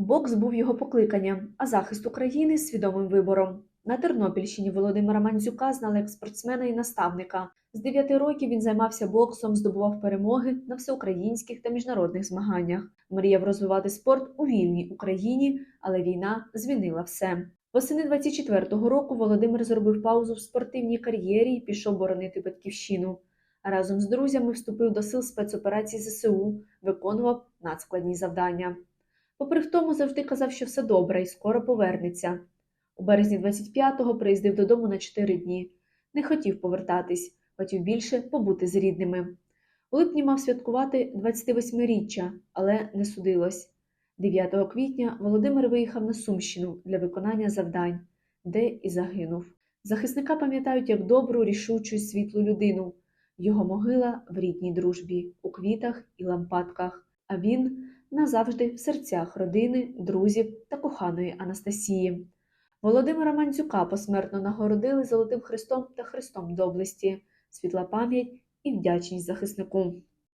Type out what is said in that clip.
Бокс був його покликанням, а захист України свідомим вибором. На Тернопільщині Володимира Мандзюка знали як спортсмена і наставника. З 9 років він займався боксом, здобував перемоги на всеукраїнських та міжнародних змаганнях. Мріяв розвивати спорт у вільній Україні, але війна змінила все. Восени 24-го року Володимир зробив паузу в спортивній кар'єрі і пішов боронити батьківщину. Разом з друзями вступив до сил спецоперацій ЗСУ, виконував надскладні завдання. Попри в тому, завжди казав, що все добре і скоро повернеться. У березні 25-го приїздив додому на 4 дні. Не хотів повертатись, хотів більше побути з рідними. У липні мав святкувати 28-річчя, але не судилось. 9 квітня Володимир виїхав на Сумщину для виконання завдань, де і загинув. Захисника пам'ятають як добру, рішучу світлу людину. Його могила в рідній дружбі, у квітах і лампадках, а він назавжди в серцях родини, друзів та коханої Анастасії. Володимира Мандзюка посмертно нагородили Золотим Христом та Христом доблесті, світла пам'ять і вдячність захиснику.